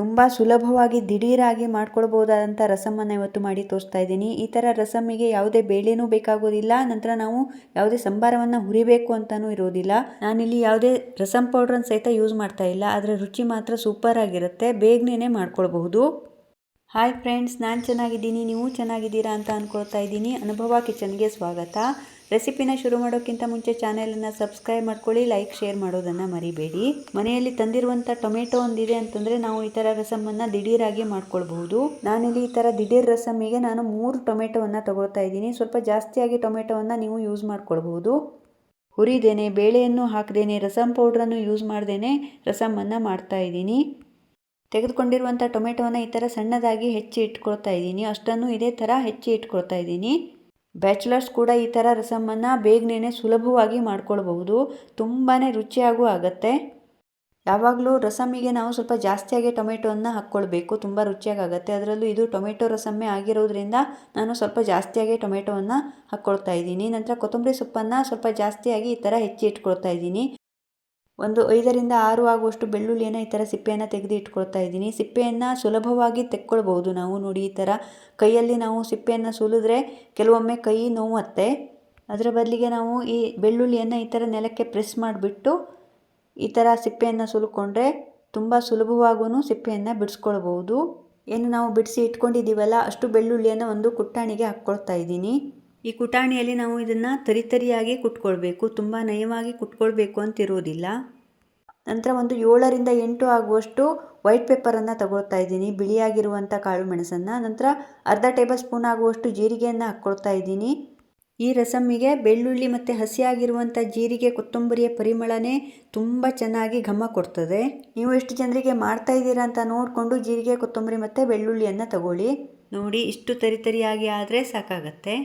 ತುಂಬ ಸುಲಭವಾಗಿ ದಿಢೀರಾಗಿ ಮಾಡ್ಕೊಳ್ಬೋದಾದಂಥ ರಸಮನ್ನು ಇವತ್ತು ಮಾಡಿ ತೋರಿಸ್ತಾ ಇದ್ದೀನಿ. ಈ ಥರ ರಸಮ್ಮಿಗೆ ಯಾವುದೇ ಬೇಳೆನೂ ಬೇಕಾಗೋದಿಲ್ಲ. ನಂತರ ನಾವು ಯಾವುದೇ ಸಂಬಾರವನ್ನು ಹುರಿಬೇಕು ಅಂತಲೂ ಇರೋದಿಲ್ಲ. ನಾನಿಲ್ಲಿ ಯಾವುದೇ ರಸಮ್ ಪೌಡ್ರನ್ನು ಸಹಿತ ಯೂಸ್ ಮಾಡ್ತಾ ಇಲ್ಲ. ಆದರೆ ರುಚಿ ಮಾತ್ರ ಸೂಪರ್ ಆಗಿರುತ್ತೆ. ಬೇಗನೆ ಮಾಡ್ಕೊಳ್ಬಹುದು. ಹಾಯ್ ಫ್ರೆಂಡ್ಸ್ ನಾನು ಚೆನ್ನಾಗಿದ್ದೀನಿ. ನೀವು ಚೆನ್ನಾಗಿದ್ದೀರಾ ಅಂತ ಅಂದ್ಕೊಳ್ತಾ ಇದ್ದೀನಿ. ಅನುಭವ ಕಿಚನ್ಗೆ ಸ್ವಾಗತ. ರೆಸಿಪಿನ ಶುರು ಮಾಡೋಕ್ಕಿಂತ ಮುಂಚೆ ಚಾನೆಲನ್ನು ಸಬ್ಸ್ಕ್ರೈಬ್ ಮಾಡ್ಕೊಳ್ಳಿ, ಲೈಕ್, ಶೇರ್ ಮಾಡೋದನ್ನು ಮರಿಬೇಡಿ. ಮನೆಯಲ್ಲಿ ತಂದಿರುವಂಥ ಟೊಮೆಟೊ ಒಂದಿದೆ ಅಂತಂದರೆ ನಾವು ಈ ಥರ ರಸಮನ್ನು ದಿಢೀರಾಗಿ ಮಾಡ್ಕೊಳ್ಬಹುದು. ನಾನಿಲ್ಲಿ ಈ ಥರ ದಿಢೀರ್ ರಸಮ್ಮಿಗೆ ನಾನು ಮೂರು ಟೊಮೆಟೊವನ್ನು ತಗೊಳ್ತಾ ಇದ್ದೀನಿ. ಸ್ವಲ್ಪ ಜಾಸ್ತಿಯಾಗಿ ಟೊಮೆಟೊವನ್ನು ನೀವು ಯೂಸ್ ಮಾಡ್ಕೊಳ್ಬಹುದು. ಹುರಿದೇನೆ, ಬೇಳೆಯನ್ನು ಹಾಕದೇನೆ ರಸಮ್ ಪೌಡ್ರನ್ನು ಯೂಸ್ ಮಾಡ್ದೇನೆ ರಸಮನ್ನು ಮಾಡ್ತಾ ಇದ್ದೀನಿ. ತೆಗೆದುಕೊಂಡಿರುವಂಥ ಟೊಮೆಟೊವನ್ನು ಈ ಥರ ಸಣ್ಣದಾಗಿ ಹೆಚ್ಚಿ ಇಟ್ಕೊಳ್ತಾ ಇದ್ದೀನಿ. ಅಷ್ಟನ್ನು ಇದೇ ಥರ ಹೆಚ್ಚಿ ಇಟ್ಕೊಳ್ತಾ ಇದ್ದೀನಿ. ಬ್ಯಾಚುಲರ್ಸ್ ಕೂಡ ಈ ಥರ ರಸಮನ್ನು ಬೇಗನೆ ಸುಲಭವಾಗಿ ಮಾಡ್ಕೊಳ್ಬಹುದು. ತುಂಬಾ ರುಚಿಯಾಗೂ ಆಗುತ್ತೆ. ಯಾವಾಗಲೂ ರಸಮಿಗೆ ನಾವು ಸ್ವಲ್ಪ ಜಾಸ್ತಿಯಾಗಿ ಟೊಮೆಟೊವನ್ನು ಹಾಕ್ಕೊಳ್ಬೇಕು. ತುಂಬ ರುಚಿಯಾಗುತ್ತೆ ಅದರಲ್ಲೂ ಇದು ಟೊಮೆಟೊ ರಸಮ್ಮೆ ಆಗಿರೋದ್ರಿಂದ ನಾನು ಸ್ವಲ್ಪ ಜಾಸ್ತಿಯಾಗಿ ಟೊಮೆಟೊವನ್ನು ಹಾಕ್ಕೊಳ್ತಾ ಇದ್ದೀನಿ. ನಂತರ ಕೊತ್ತಂಬರಿ ಸೊಪ್ಪನ್ನು ಸ್ವಲ್ಪ ಜಾಸ್ತಿಯಾಗಿ ಈ ಥರ ಹೆಚ್ಚಿ ಇಟ್ಕೊಳ್ತಾ ಇದ್ದೀನಿ. ಒಂದು ಐದರಿಂದ ಆರು ಆಗುವಷ್ಟು ಬೆಳ್ಳುಳ್ಳಿಯನ್ನು ಈ ಥರ ಸಿಪ್ಪೆಯನ್ನು ತೆಗೆದು ಇಟ್ಕೊಳ್ತಾ ಇದ್ದೀನಿ. ಸಿಪ್ಪೆಯನ್ನು ಸುಲಭವಾಗಿ ತೆಕ್ಕೊಳ್ಬಹುದು. ನಾವು ನೋಡಿ ಈ ಥರ ಕೈಯಲ್ಲಿ ನಾವು ಸಿಪ್ಪೆಯನ್ನು ಸುಲಿದ್ರೆ ಕೆಲವೊಮ್ಮೆ ಕೈ ನೋವತ್ತೆ. ಅದರ ಬದಲಿಗೆ ನಾವು ಈ ಬೆಳ್ಳುಳ್ಳಿಯನ್ನು ಈ ಥರ ನೆಲಕ್ಕೆ ಪ್ರೆಸ್ ಮಾಡಿಬಿಟ್ಟು ಈ ಥರ ಸಿಪ್ಪೆಯನ್ನು ಸುಲ್ಕೊಂಡ್ರೆ ತುಂಬ ಸುಲಭವಾಗೂ ಸಿಪ್ಪೆಯನ್ನು ಬಿಡಿಸ್ಕೊಳ್ಬಹುದು. ಏನು ನಾವು ಬಿಡಿಸಿ ಇಟ್ಕೊಂಡಿದ್ದೀವಲ್ಲ, ಅಷ್ಟು ಬೆಳ್ಳುಳ್ಳಿಯನ್ನು ಒಂದು ಕುಟ್ಟಾಣಿಗೆ ಹಾಕ್ಕೊಳ್ತಾ ಇದ್ದೀನಿ. ಈ ಕುಟಾಣಿಯಲ್ಲಿ ನಾವು ಇದನ್ನು ತರಿತರಿಯಾಗಿ ಕುಟ್ಕೊಳ್ಬೇಕು, ತುಂಬ ನಯವಾಗಿ ಕುಟ್ಕೊಳ್ಬೇಕು ಅಂತಿರೋದಿಲ್ಲ ನಂತರ ಒಂದು ಏಳರಿಂದ ಎಂಟು ಆಗುವಷ್ಟು ವೈಟ್ ಪೇಪರನ್ನು ತಗೊಳ್ತಾ ಇದ್ದೀನಿ ಬಿಳಿಯಾಗಿರುವಂಥ ಕಾಳು ಮೆಣಸನ್ನು. ನಂತರ ಅರ್ಧ ಟೇಬಲ್ ಸ್ಪೂನ್ ಆಗುವಷ್ಟು ಜೀರಿಗೆಯನ್ನು ಹಾಕ್ಕೊಳ್ತಾ ಇದ್ದೀನಿ. ಈ ರಸಮ್ಮಿಗೆ ಬೆಳ್ಳುಳ್ಳಿ ಮತ್ತು ಹಸಿಯಾಗಿರುವಂಥ ಜೀರಿಗೆ, ಕೊತ್ತಂಬರಿಯ ಪರಿಮಳನೇ ತುಂಬ ಚೆನ್ನಾಗಿ ಘಮ ಕೊಡ್ತದೆ. ನೀವು ಎಷ್ಟು ಜನರಿಗೆ ಮಾಡ್ತಾ ಇದ್ದೀರಾ ಅಂತ ನೋಡಿಕೊಂಡು ಜೀರಿಗೆ, ಕೊತ್ತಂಬರಿ ಮತ್ತು ಬೆಳ್ಳುಳ್ಳಿಯನ್ನು ತಗೊಳ್ಳಿ. ನೋಡಿ, ಇಷ್ಟು ತರಿತರಿಯಾಗಿ ಆದರೆ ಸಾಕಾಗತ್ತೆ.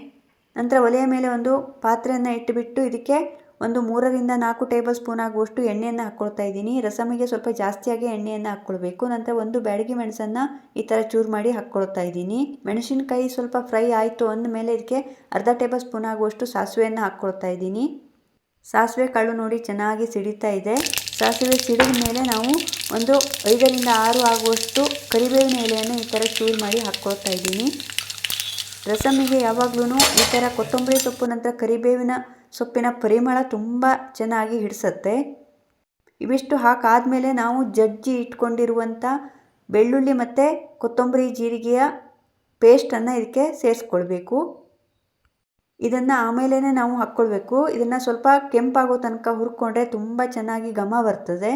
ನಂತರ ಒಲೆಯ ಮೇಲೆ ಒಂದು ಪಾತ್ರೆಯನ್ನು ಇಟ್ಟುಬಿಟ್ಟು ಇದಕ್ಕೆ ಒಂದು ಮೂರರಿಂದ ನಾಲ್ಕು ಟೇಬಲ್ ಸ್ಪೂನ್ ಆಗುವಷ್ಟು ಎಣ್ಣೆಯನ್ನು ಹಾಕ್ಕೊಳ್ತಾ ಇದ್ದೀನಿ. ರಸಮಿಗೆ ಸ್ವಲ್ಪ ಜಾಸ್ತಿಯಾಗಿ ಎಣ್ಣೆಯನ್ನು ಹಾಕ್ಕೊಳ್ಬೇಕು ನಂತರ ಒಂದು ಬ್ಯಾಡಗಿ ಮೆಣಸನ್ನು ಈ ಥರ ಚೂರು ಮಾಡಿ ಹಾಕ್ಕೊಳ್ತಾ ಇದ್ದೀನಿ. ಮೆಣಸಿನಕಾಯಿ ಸ್ವಲ್ಪ ಫ್ರೈ ಆಯಿತು ಅಂದಮೇಲೆ ಇದಕ್ಕೆ ಅರ್ಧ ಟೇಬಲ್ ಸ್ಪೂನ್ ಆಗುವಷ್ಟು ಸಾಸಿವೆಯನ್ನು ಹಾಕ್ಕೊಳ್ತಾ ಇದ್ದೀನಿ. ಸಾಸಿವೆ ಕಾಳು ನೋಡಿ ಚೆನ್ನಾಗಿ ಸಿಡಿತಾ ಇದೆ. ಸಾಸಿವೆ ಸಿಡಿದ ಮೇಲೆ ನಾವು ಒಂದು ಐದರಿಂದ ಆರು ಆಗುವಷ್ಟು ಕರಿಬೇವಿನ ಎಲೆಯನ್ನು ಈ ಥರ ಚೂರು ಮಾಡಿ ಹಾಕ್ಕೊಳ್ತಾ ಇದ್ದೀನಿ. ರಸಮ್ಮಿಗೆ ಯಾವಾಗಲೂ ಈ ಥರ ಕೊತ್ತಂಬರಿ ಸೊಪ್ಪು ನಂತರ ಕರಿಬೇವಿನ ಸೊಪ್ಪಿನ ಪರಿಮಳ ತುಂಬ ಚೆನ್ನಾಗಿ ಹಿಡಿಸತ್ತೆ. ಇವಿಷ್ಟು ಹಾಕಾದಮೇಲೆ ನಾವು ಜಜ್ಜಿ ಇಟ್ಕೊಂಡಿರುವಂಥ ಬೆಳ್ಳುಳ್ಳಿ ಮತ್ತು ಕೊತ್ತಂಬರಿ ಜೀರಿಗೆಯ ಪೇಸ್ಟನ್ನು ಇದಕ್ಕೆ ಸೇರಿಸ್ಕೊಳ್ಬೇಕು. ಇದನ್ನು ಆಮೇಲೆ ನಾವು ಹಾಕ್ಕೊಳ್ಬೇಕು. ಇದನ್ನು ಸ್ವಲ್ಪ ಕೆಂಪಾಗೋ ತನಕ ಹುರ್ಕೊಂಡ್ರೆ ತುಂಬ ಚೆನ್ನಾಗಿ ಘಮ ಬರ್ತದೆ.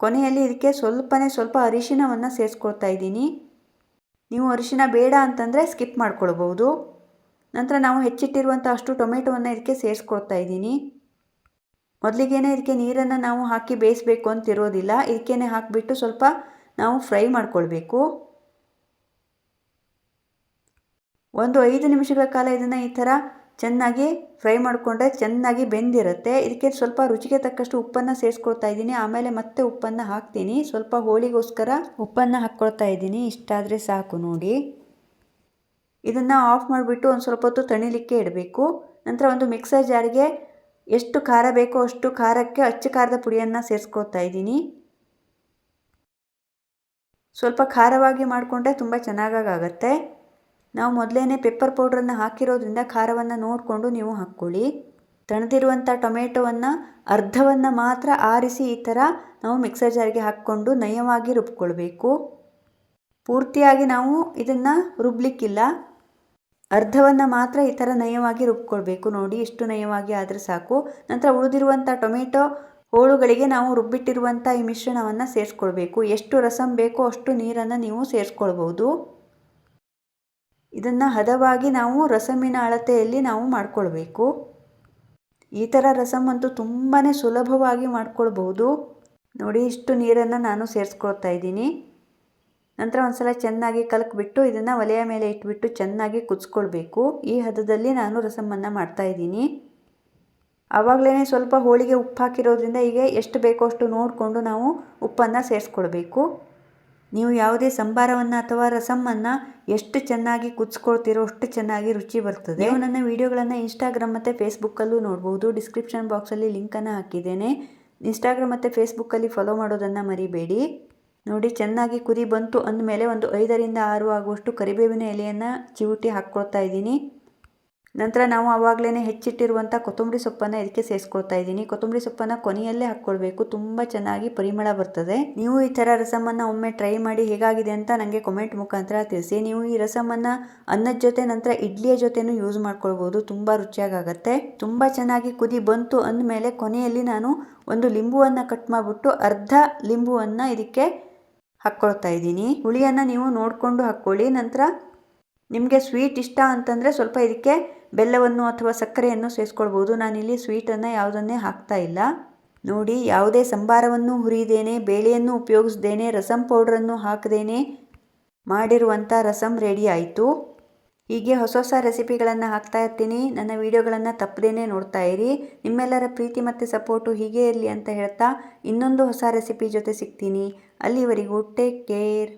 ಕೊನೆಯಲ್ಲಿ ಇದಕ್ಕೆ ಸ್ವಲ್ಪನೇ ಸ್ವಲ್ಪ ಅರಿಶಿನವನ್ನು ಸೇರಿಸ್ಕೊಳ್ತಾ ಇದ್ದೀನಿ. ನೀವು ಅರಿಶಿನ ಬೇಡ ಅಂತಂದರೆ ಸ್ಕಿಪ್ ಮಾಡ್ಕೊಳ್ಬೋದು ನಂತರ ನಾವು ಹೆಚ್ಚಿಟ್ಟಿರುವಂಥ ಅಷ್ಟು ಟೊಮೆಟೊವನ್ನು ಇದಕ್ಕೆ ಸೇರಿಸ್ಕೊಡ್ತಾ ಇದ್ದೀನಿ. ಮೊದಲಿಗೇನೆ ಇದಕ್ಕೆ ನೀರನ್ನು ನಾವು ಹಾಕಿ ಬೇಯಿಸಬೇಕು ಅಂತಿರೋದಿಲ್ಲ ಇದಕ್ಕೇನೆ ಹಾಕಿಬಿಟ್ಟು ಸ್ವಲ್ಪ ನಾವು ಫ್ರೈ ಮಾಡ್ಕೊಳ್ಬೇಕು. ಒಂದು ಐದು ನಿಮಿಷಗಳ ಕಾಲ ಇದನ್ನು ಈ ಥರ ಚೆನ್ನಾಗಿ ಫ್ರೈ ಮಾಡಿಕೊಂಡ್ರೆ ಚೆನ್ನಾಗಿ ಬೆಂದಿರುತ್ತೆ. ಇದಕ್ಕೆ ಸ್ವಲ್ಪ ರುಚಿಗೆ ತಕ್ಕಷ್ಟು ಉಪ್ಪನ್ನು ಸೇರಿಸ್ಕೊಳ್ತಾ ಇದ್ದೀನಿ. ಆಮೇಲೆ ಮತ್ತೆ ಉಪ್ಪನ್ನು ಹಾಕ್ತೀನಿ. ಸ್ವಲ್ಪ ಹೋಳಿಗೋಸ್ಕರ ಉಪ್ಪನ್ನು ಹಾಕ್ಕೊಳ್ತಾ ಇದ್ದೀನಿ. ಇಷ್ಟಾದರೆ ಸಾಕು ನೋಡಿ. ಇದನ್ನು ಆಫ್ ಮಾಡಿಬಿಟ್ಟು ಒಂದು ಸ್ವಲ್ಪ ಹೊತ್ತು ತಣಿಲಿಕ್ಕೆ ಇಡಬೇಕು. ನಂತರ ಒಂದು ಮಿಕ್ಸರ್ ಜಾರಿಗೆ ಎಷ್ಟು ಖಾರ ಬೇಕೋ ಅಷ್ಟು ಖಾರಕ್ಕೆ ಅಚ್ಚ ಖಾರದ ಪುಡಿಯನ್ನು ಸೇರಿಸ್ಕೊಳ್ತಾ ಇದ್ದೀನಿ. ಸ್ವಲ್ಪ ಖಾರವಾಗಿ ಮಾಡಿಕೊಂಡ್ರೆ ತುಂಬ ಚೆನ್ನಾಗಾಗತ್ತೆ. ನಾವು ಮೊದಲೇ ಪೆಪ್ಪರ್ ಪೌಡ್ರನ್ನು ಹಾಕಿರೋದ್ರಿಂದ ಖಾರವನ್ನು ನೋಡಿಕೊಂಡು ನೀವು ಹಾಕ್ಕೊಳ್ಳಿ. ತಣದಿರುವಂಥ ಟೊಮೆಟೊವನ್ನು, ಅರ್ಧವನ್ನು ಮಾತ್ರ ಆರಿಸಿ ಈ ಥರ ನಾವು ಮಿಕ್ಸರ್ ಜಾರಿಗೆ ಹಾಕ್ಕೊಂಡು ನಯವಾಗಿ ರುಬ್ಕೊಳ್ಬೇಕು. ಪೂರ್ತಿಯಾಗಿ ನಾವು ಇದನ್ನು ರುಬ್ಲಿಕ್ಕಿಲ್ಲ. ಅರ್ಧವನ್ನು ಮಾತ್ರ ಈ ಥರ ನಯವಾಗಿ ರುಬ್ಕೊಳ್ಬೇಕು. ನೋಡಿ ಇಷ್ಟು ನಯವಾಗಿ ಆದರೆ ಸಾಕು. ನಂತರ ಉಳಿದಿರುವಂಥ ಟೊಮೆಟೊ ಹೋಳುಗಳಿಗೆ ನಾವು ರುಬ್ಬಿಟ್ಟಿರುವಂಥ ಈ ಮಿಶ್ರಣವನ್ನು ಸೇರಿಸ್ಕೊಳ್ಬೇಕು. ಎಷ್ಟು ರಸಂ ಬೇಕೋ ಅಷ್ಟು ನೀರನ್ನು ನೀವು ಸೇರಿಸ್ಕೊಳ್ಬೋದು. ಇದನ್ನು ಹದವಾಗಿ ನಾವು ರಸಮಿನ ಅಳತೆಯಲ್ಲಿ ನಾವು ಮಾಡಿಕೊಳ್ಬೇಕು. ಈ ಥರ ರಸಮ್ ಅಂತೂ ತುಂಬಾ ಸುಲಭವಾಗಿ ಮಾಡ್ಕೊಳ್ಬೋದು. ನೋಡಿ, ಇಷ್ಟು ನೀರನ್ನು ನಾನು ಸೇರಿಸ್ಕೊಳ್ತಾ ಇದ್ದೀನಿ. ನಂತರ ಒಂದು ಸಲ ಚೆನ್ನಾಗಿ ಕಲಕ್ಬಿಟ್ಟು ಇದನ್ನು ಒಲೆಯ ಮೇಲೆ ಇಟ್ಬಿಟ್ಟು ಚೆನ್ನಾಗಿ ಕುದಿಸ್ಕೊಳ್ಬೇಕು. ಈ ಹದದಲ್ಲಿ ನಾನು ರಸಮನ್ನು ಮಾಡ್ತಾಯಿದ್ದೀನಿ ಆವಾಗಲೇ ಸ್ವಲ್ಪ ಹೋಳಿಗೆ ಉಪ್ಪು ಹಾಕಿರೋದ್ರಿಂದ ಈಗ ಎಷ್ಟು ಬೇಕೋ ಅಷ್ಟು ನೋಡಿಕೊಂಡು ನಾವು ಉಪ್ಪನ್ನು ಸೇರಿಸ್ಕೊಳ್ಬೇಕು. ನೀವು ಯಾವುದೇ ಸಂಬಾರವನ್ನು ಅಥವಾ ರಸಮನ್ನು ಎಷ್ಟು ಚೆನ್ನಾಗಿ ಕುದಿಸ್ಕೊಳ್ತೀರೋ ಅಷ್ಟು ಚೆನ್ನಾಗಿ ರುಚಿ ಬರ್ತದೆ. ನೀವು ನನ್ನ ವೀಡಿಯೋಗಳನ್ನು ಇನ್ಸ್ಟಾಗ್ರಾಮ್ ಮತ್ತು ಫೇಸ್ಬುಕ್ಕಲ್ಲೂ ನೋಡ್ಬೋದು. ಡಿಸ್ಕ್ರಿಪ್ಷನ್ ಬಾಕ್ಸಲ್ಲಿ ಲಿಂಕನ್ನು ಹಾಕಿದ್ದೇನೆ. ಇನ್ಸ್ಟಾಗ್ರಾಮ್ ಮತ್ತು ಫೇಸ್ಬುಕ್ಕಲ್ಲಿ ಫಾಲೋ ಮಾಡೋದನ್ನು ಮರಿಬೇಡಿ. ನೋಡಿ, ಚೆನ್ನಾಗಿ ಕುದಿ ಬಂತು ಅಂದಮೇಲೆ ಒಂದು ಐದರಿಂದ ಆರು ಆಗುವಷ್ಟು ಕರಿಬೇವಿನ ಎಲೆಯನ್ನು ಚಿವುಟಿ ಹಾಕ್ಕೊಳ್ತಾ ಇದ್ದೀನಿ. ನಂತರ ನಾವು ಆವಾಗಲೇ ಹೆಚ್ಚಿಟ್ಟಿರುವಂಥ ಕೊತ್ತಂಬರಿ ಸೊಪ್ಪನ್ನು ಇದಕ್ಕೆ ಸೇರಿಸ್ಕೊಳ್ತಾ ಇದ್ದೀನಿ. ಕೊತ್ತಂಬರಿ ಸೊಪ್ಪನ್ನು ಕೊನೆಯಲ್ಲೇ ಹಾಕ್ಕೊಳ್ಬೇಕು. ತುಂಬ ಚೆನ್ನಾಗಿ ಪರಿಮಳ ಬರ್ತದೆ. ನೀವು ಈ ಥರ ರಸಮನ್ನು ಒಮ್ಮೆ ಟ್ರೈ ಮಾಡಿ ಹೇಗಾಗಿದೆ ಅಂತ ನನಗೆ ಕಮೆಂಟ್ ಮುಖಾಂತರ ತಿಳಿಸಿ. ನೀವು ಈ ರಸಮನ್ನು ಅನ್ನದ ಜೊತೆ ನಂತರ ಇಡ್ಲಿಯ ಜೊತೆನೂ ಯೂಸ್ ಮಾಡ್ಕೊಳ್ಬೋದು. ತುಂಬ ರುಚಿಯಾಗತ್ತೆ ತುಂಬ ಚೆನ್ನಾಗಿ ಕುದಿ ಬಂತು ಅಂದಮೇಲೆ ಕೊನೆಯಲ್ಲಿ ನಾನು ಒಂದು ಲಿಂಬುವನ್ನು ಕಟ್ ಮಾಡಿಬಿಟ್ಟು ಅರ್ಧ ಲಿಂಬುವನ್ನು ಇದಕ್ಕೆ ಹಾಕ್ಕೊಳ್ತಾ ಇದ್ದೀನಿ. ಹುಳಿಯನ್ನು ನೀವು ನೋಡಿಕೊಂಡು ಹಾಕ್ಕೊಳ್ಳಿ. ನಂತರ ನಿಮಗೆ ಸ್ವೀಟ್ ಇಷ್ಟ ಅಂತಂದರೆ ಸ್ವಲ್ಪ ಇದಕ್ಕೆ ಬೆಲ್ಲವನ್ನು ಅಥವಾ ಸಕ್ಕರೆಯನ್ನು ಸೇರಿಸ್ಕೊಳ್ಬೋದು ನಾನಿಲ್ಲಿ ಸ್ವೀಟನ್ನು ಯಾವುದನ್ನೇ ಹಾಕ್ತಾ ಇಲ್ಲ. ನೋಡಿ, ಯಾವುದೇ ಸಂಬಾರವನ್ನು ಹುರಿದೇನೆ, ಬೇಳೆಯನ್ನು ಉಪಯೋಗಿಸ್ದೇನೆ, ರಸಂ ಪೌಡ್ರನ್ನು ಹಾಕದೇನೆ ಮಾಡಿರುವಂಥ ರಸಂ ರೆಡಿ ಆಯಿತು. ಹೀಗೆ ಹೊಸ ಹೊಸ ರೆಸಿಪಿಗಳನ್ನು ಹಾಕ್ತಾ ಇರ್ತೀನಿ. ನನ್ನ ವೀಡಿಯೋಗಳನ್ನು ತಪ್ಪದೇನೆ ನೋಡ್ತಾ ಇರಿ. ನಿಮ್ಮೆಲ್ಲರ ಪ್ರೀತಿ ಮತ್ತು ಸಪೋರ್ಟು ಹೀಗೆ ಇರಲಿ ಅಂತ ಹೇಳ್ತಾ ಇನ್ನೊಂದು ಹೊಸ ರೆಸಿಪಿ ಜೊತೆ ಸಿಗ್ತೀನಿ. ಅಲ್ಲಿವರೆಗೂ ಟೇಕ್ ಕೇರ್.